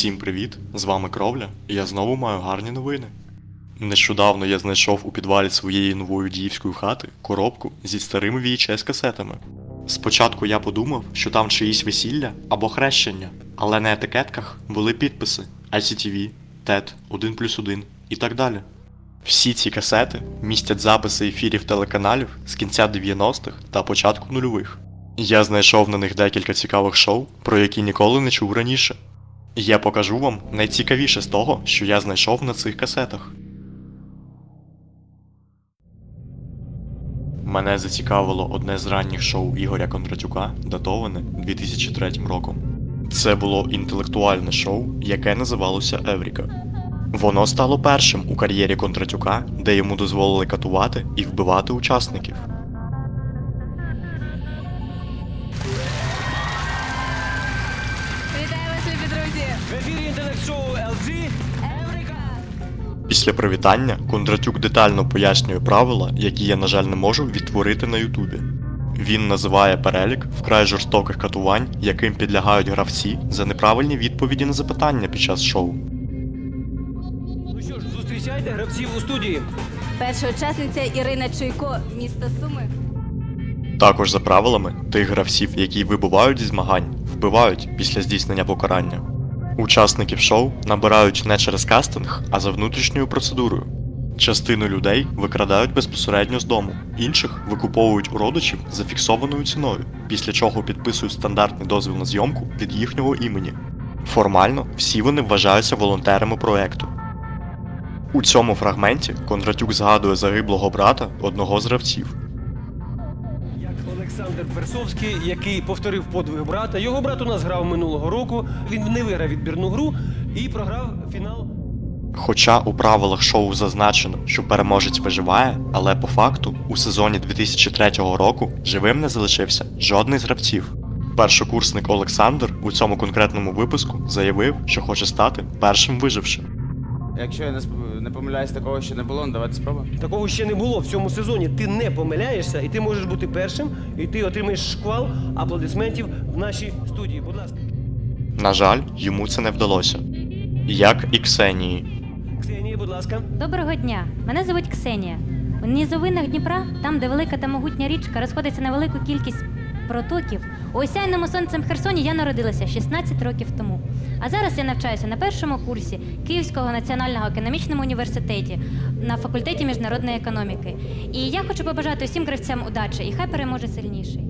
Усім привіт! З вами Кровля, і я знову маю гарні новини. Нещодавно я знайшов у підвалі своєї нової діївської хати коробку зі старими VHS касетами. Спочатку я подумав, що там чиїсь весілля або хрещення, але на етикетках були підписи ICTV, TED, 1 плюс 1 і так далі. Всі ці касети містять записи ефірів телеканалів з кінця 90-х та початку нульових. Я знайшов на них декілька цікавих шоу, про які ніколи не чув раніше. Я покажу вам найцікавіше з того, що я знайшов на цих касетах. Мене зацікавило одне з ранніх шоу Ігоря Кондратюка, датоване 2003 роком. Це було інтелектуальне шоу, яке називалося Евріка. Воно стало першим у кар'єрі Кондратюка, де йому дозволили катувати і вбивати учасників. Після привітання Кондратюк детально пояснює правила, які я, на жаль, не можу відтворити на Ютубі. Він називає перелік вкрай жорстоких катувань, яким підлягають гравці за неправильні відповіді на запитання під час шоу. Ну що ж, зустрічайте гравців у студії. Перша учасниця Ірина Чуйко, місто Суми. Також за правилами тих гравців, які вибувають зі змагань, вбивають після здійснення покарання. Учасників шоу набирають не через кастинг, а за внутрішньою процедурою. Частину людей викрадають безпосередньо з дому, інших викуповують у родичів за фіксованою ціною, після чого підписують стандартний дозвіл на зйомку від їхнього імені. Формально всі вони вважаються волонтерами проекту. У цьому фрагменті Кондратюк згадує загиблого брата одного з гравців. Олександр Персовський, який повторив подвиг брата. Його брат у нас грав минулого року. Він не виграв відбірну гру і програв фінал. Хоча у правилах шоу зазначено, що переможець виживає, але по факту у сезоні 2003 року живим не залишився жодний з гравців. Першокурсник Олександр у цьому конкретному випуску заявив, що хоче стати першим вижившим. Якщо я не, сп- не помиляюсь, такого ще не було, ну давайте спробуємо. Такого ще не було в цьому сезоні. Ти не помиляєшся, і ти можеш бути першим, і ти отримаєш шквал аплодисментів в нашій студії. Будь ласка, На жаль, йому це не вдалося. Як і Ксенії. Ксенія, будь ласка. Доброго дня! Мене звуть Ксенія. У низовинах Дніпра, там, де велика та могутня річка розходиться на велику кількість протоків, у осяйному сонцем Херсоні я народилася 16 років тому. А зараз я навчаюся на першому курсі Київського національного економічному університеті на факультеті міжнародної економіки. І я хочу побажати усім гравцям удачі, і хай переможе сильніший.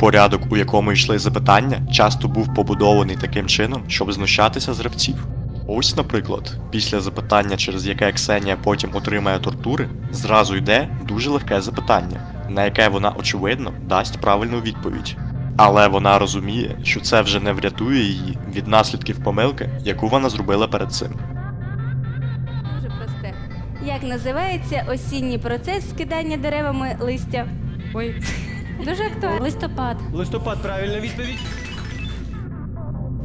Порядок, у якому йшли запитання, часто був побудований таким чином, щоб знущатися з гравців. Ось, наприклад, після запитання, через яке Ксенія потім отримає тортури, зразу йде дуже легке запитання, на яке вона очевидно дасть правильну відповідь. Але вона розуміє, що це вже не врятує її від наслідків помилки, яку вона зробила перед цим. Дуже просте. Як називається осінній процес скидання деревами листя? Ой, дуже актуально. Листопад. Листопад, правильна відповідь.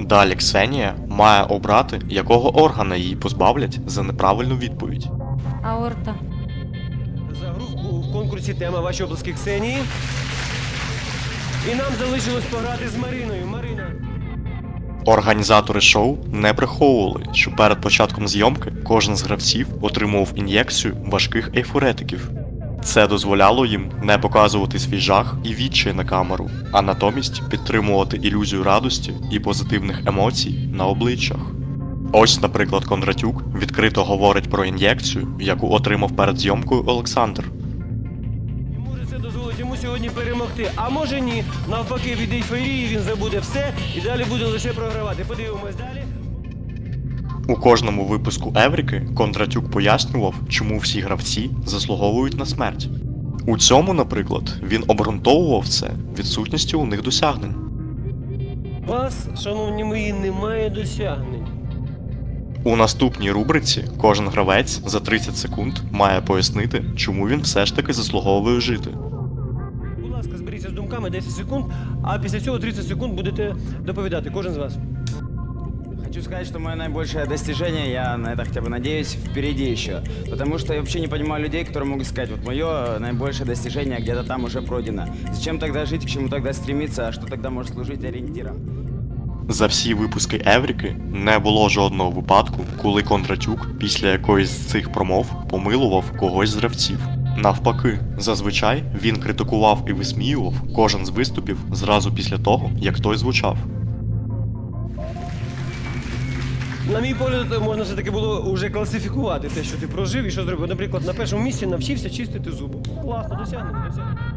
Далі Ксенія має обрати, якого органа її позбавлять за неправильну відповідь. Аорта. Конкурсі тема ваші обласки Ксенії. І нам залишилось пограти з Мариною. Марина. Організатори шоу не приховували, що перед початком зйомки кожен з гравців отримував ін'єкцію важких ейфоретиків. Це дозволяло їм не показувати свій жах і відчай на камеру, а натомість підтримувати ілюзію радості і позитивних емоцій на обличчях. Ось, наприклад, Кондратюк відкрито говорить про ін'єкцію, яку отримав перед зйомкою Олександр. Сьогодні перемогти. А може ні. Навпаки, від ейфорії він забуде все і далі буде лише програвати. Подивимось далі. У кожному випуску Евріки Кондратюк пояснював, чому всі гравці заслуговують на смерть. У цьому, наприклад, він обґрунтовував це відсутністю у них досягнень. У Вас, шановні мої, немає досягнень. У наступній рубриці кожен гравець за 30 секунд має пояснити, чому він все ж таки заслуговує жити думками 10 секунд, а після цього 30 секунд будете доповідати, кожен з вас. Хочу сказать, что мое наибольшее достижение, я на это хотя бы надеюсь, впереди еще. Потому что я вообще не понимаю людей, которые могут сказать, вот мое наибольшее достижение где-то там уже пройдено. Зачем тогда жить, к чему тогда стремиться, а что тогда может служить ориентиром? За всі випуски Евріки не було жодного випадку, коли Кондратюк після якоїсь з цих промов помилував когось з гравців. Навпаки, зазвичай він критикував і висміював кожен з виступів зразу після того, як той звучав. На мій погляд, можна все-таки було вже класифікувати те, що ти прожив і що зробив. Наприклад, на першому місці навчився чистити зуби. Класно, досягнення, досягнення.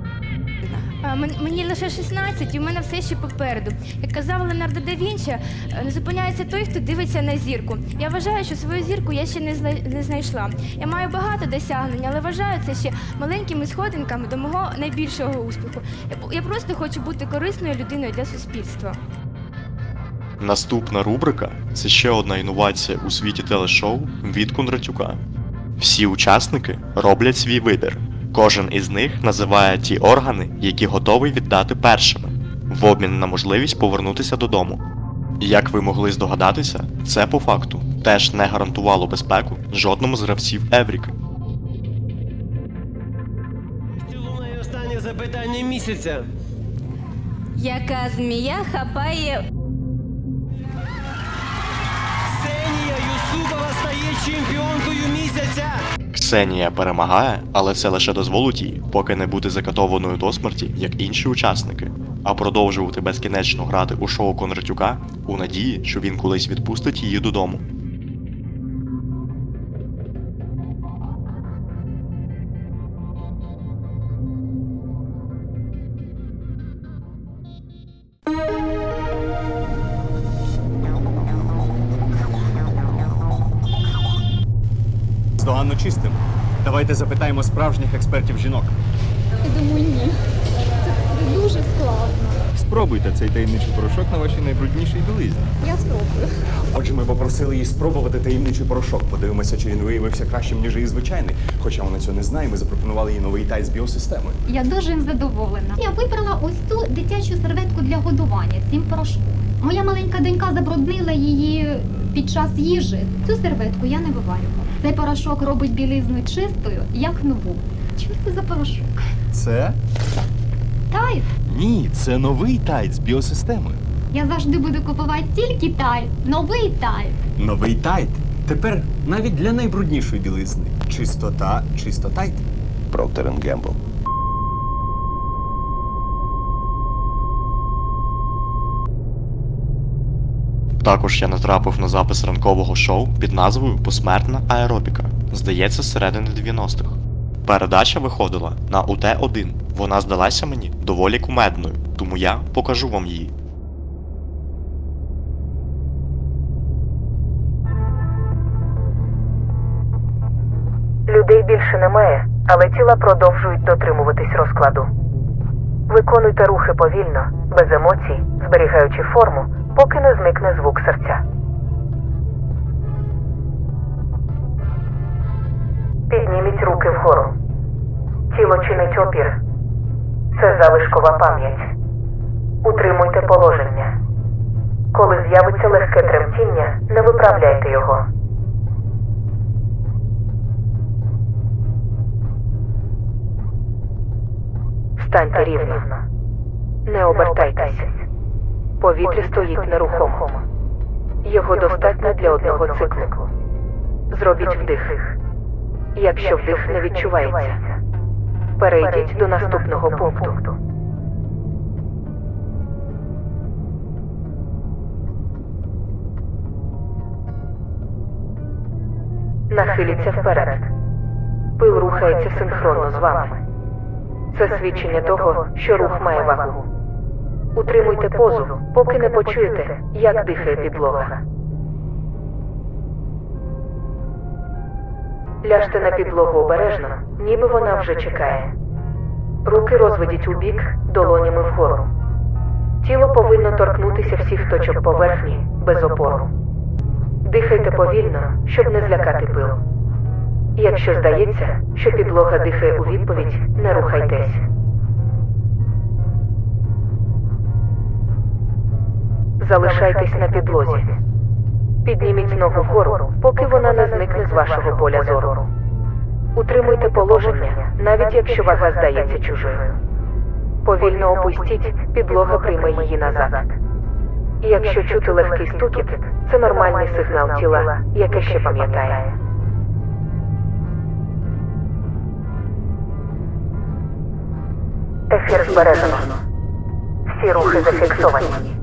Мені лише 16, і в мене все ще попереду. Як казав Леонардо да Вінчі, е, не зупиняється той, хто дивиться на зірку. Я вважаю, що свою зірку я ще не, знайшла. Я маю багато досягнень, але вважаю це ще маленькими сходинками до мого найбільшого успіху. Я просто хочу бути корисною людиною для суспільства. Наступна рубрика це ще одна інновація у світі телешоу від Кондратюка. Всі учасники роблять свій вибір. Кожен із них називає ті органи, які готовий віддати першими, в обмін на можливість повернутися додому. Як ви могли здогадатися, це по факту теж не гарантувало безпеку жодному з гравців Евріки. Лунає останнє запитання місяця. Яка змія хапає Ксенія перемагає, але це лише дозволить їй, поки не бути закатованою до смерті, як інші учасники, а продовжувати безкінечно грати у шоу Кондратюка у надії, що він колись відпустить її додому. Здоганно чистим. Давайте запитаємо справжніх експертів жінок. Я думаю, ні. Це дуже складно. Спробуйте цей таємничий порошок на вашій найбруднішій білизні. Я спробую. Отже, ми попросили її спробувати таємничий порошок. Подивимося, чи він виявився кращим, ніж її звичайний. Хоча вона цього не знає, ми запропонували їй новий тайт з біосистемою. Я дуже їм задоволена. Я вибрала ось цю дитячу серветку для годування цим порошком. Моя маленька донька забруднила її під час їжі. Цю серветку я не виварювала. Цей порошок робить білизну чистою, як нову. Що це за порошок? Це? Тайд. Ні, це новий тайт з біосистемою. Я завжди буду купувати тільки тайд. Новий тайд. Новий тайт. Тепер навіть для найбруднішої білизни. Чистота, чисто тайт. Procter Gamble. Також я натрапив на запис ранкового шоу під назвою Посмертна аеробіка. Здається, середини 90-х. Передача виходила на УТ-1. Вона здалася мені доволі кумедною, тому я покажу вам її. Людей більше немає, але тіла продовжують дотримуватись розкладу. Виконуйте рухи повільно, без емоцій, зберігаючи форму, поки не зникне звук серця. Підніміть руки вгору. Тіло чинить опір. Це залишкова пам'ять. Утримуйте положення. Коли з'явиться легке тремтіння, не виправляйте його. Станьте рівно. Не обертайтесь. Повітря стоїть нерухомо. Його достатньо для одного циклу. Зробіть вдих. Якщо вдих не відчувається, перейдіть до наступного пункту. Нахиліться вперед. Пил рухається синхронно з вами. Це свідчення того, що рух має вагу. Утримуйте позу, поки не почуєте, як дихає підлога. Ляжте на підлогу обережно, ніби вона вже чекає. Руки розведіть у бік, долонями вгору. Тіло повинно торкнутися всіх точок поверхні без опору. Дихайте повільно, щоб не злякати пил. Якщо здається, що підлога дихає у відповідь, не рухайтесь. Залишайтесь на підлозі. Підніміть ногу вгору, поки вона не зникне з вашого поля зору. Утримуйте положення, навіть якщо вага здається чужою. Повільно опустіть, підлога прийме її назад. І якщо чути легкий стукіт, це нормальний сигнал тіла, яке ще пам'ятає. Ефір збережено. Всі рухи зафіксовані.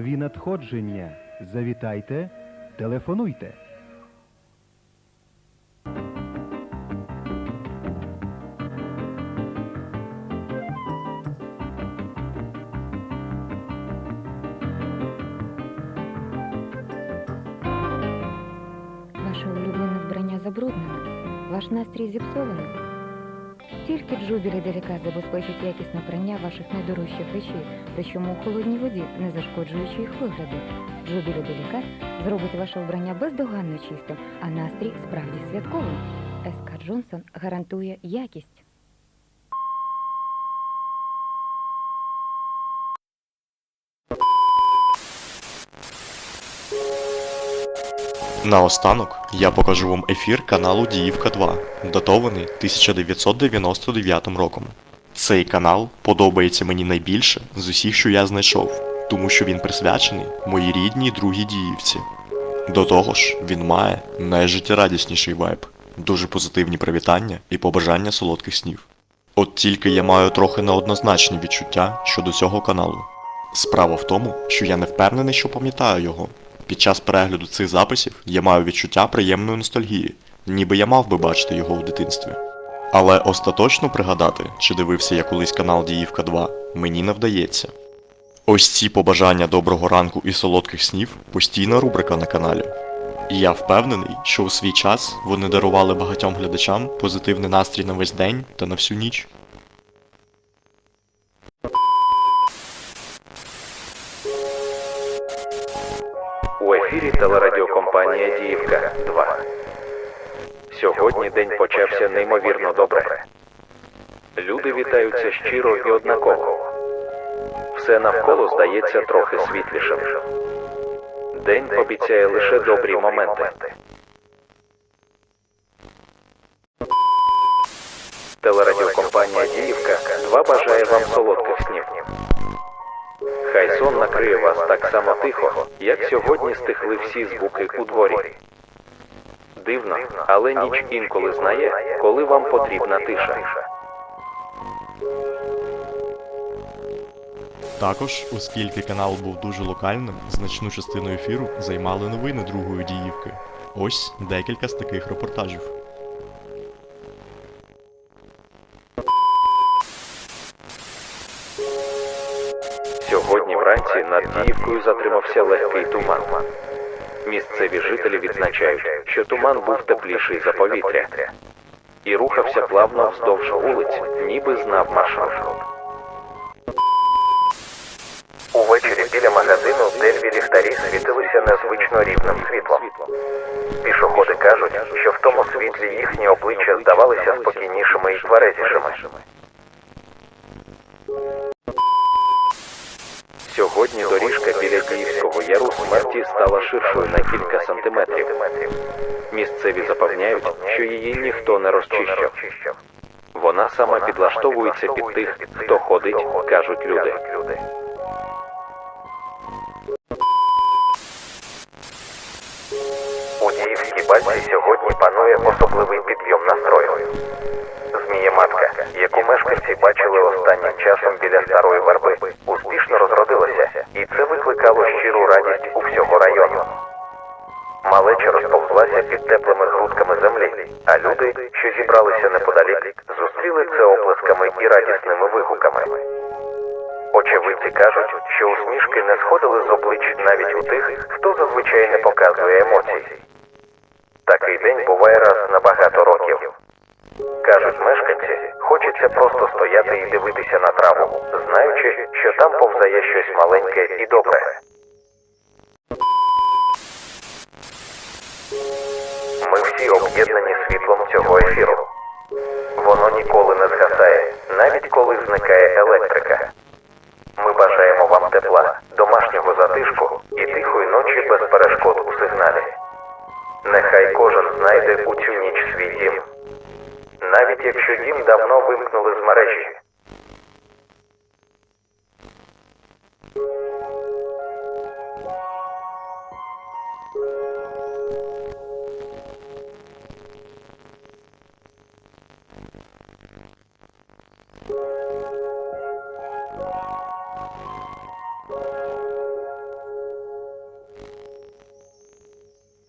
Нові надходження. Завітайте, телефонуйте. Ваше улюблене вбрання забруднене, ваш настрій зіпсований. Тільки джубілі делікат забезпечить якісне прання ваших найдорожчих речей, причому у холодній воді, не зашкоджуючи їх вигляду. Джубілі делікат зробить ваше вбрання бездоганно чистим, а настрій справді святковим. СК Джонсон гарантує якість. Наостанок я покажу вам ефір каналу Діївка 2, датований 1999 роком. Цей канал подобається мені найбільше з усіх, що я знайшов, тому що він присвячений моїй рідній другій діївці. До того ж, він має найжиттєрадісніший вайб, дуже позитивні привітання і побажання солодких снів. От тільки я маю трохи неоднозначні відчуття щодо цього каналу. Справа в тому, що я не впевнений, що пам'ятаю його. Під час перегляду цих записів я маю відчуття приємної ностальгії, ніби я мав би бачити його в дитинстві. Але остаточно пригадати, чи дивився я колись канал Діївка 2, мені не вдається. Ось ці побажання доброго ранку і солодких снів постійна рубрика на каналі. І я впевнений, що у свій час вони дарували багатьом глядачам позитивний настрій на весь день та на всю ніч. Обіцяє лише добрі моменти. Телерадіокомпанія Діївка 2 бажає вам солодких снів. Хай сон накриє вас так само тихо, як сьогодні стихли всі звуки у дворі. Дивно, але ніч інколи знає, коли вам потрібна тиша. Також, оскільки канал був дуже локальним, значну частину ефіру займали новини другої діївки. Ось декілька з таких репортажів. Сьогодні вранці над Діївкою затримався легкий туман. Місцеві жителі відзначають, що туман був тепліший за повітря і рухався плавно вздовж вулиць, ніби знав маршрут. Біля магазину дельві ліхтарі світилися незвично рівним світлом. Пішоходи кажуть, що в тому світлі їхні обличчя здавалися спокійнішими і тверезішими. Сьогодні доріжка біля Київського яру смерті стала ширшою на кілька сантиметрів. Місцеві запевняють, що її ніхто не розчищав. Вона сама підлаштовується під тих, хто ходить, кажуть люди. У Діївській базі сьогодні панує особливий підйом настрою. Змієматка, яку мешканці бачили останнім часом біля старої верби, успішно розродилася, і це викликало щиру радість у всього району. Малеча розповзлася під теплими грудками землі, а люди, що зібралися неподалік, зустріли це оплесками і радісними вигуками. Очевидці кажуть, що усмішки не сходили з облич навіть у тих, хто зазвичай не показує емоцій такий день буває раз на багато років. Кажуть мешканці, хочеться просто стояти і дивитися на траву, знаючи, що там повзає щось маленьке і добре. Ми всі об'єднані світлом цього ефіру. Воно ніколи не згасає, навіть коли зникає електрика. Ми бажаємо вам тепла, домашнього затишку і тихої ночі без перешкод у сигналі. Нехай кожен знайде у цю ніч свій дім. Навіть якщо дім давно вимкнули з мережі,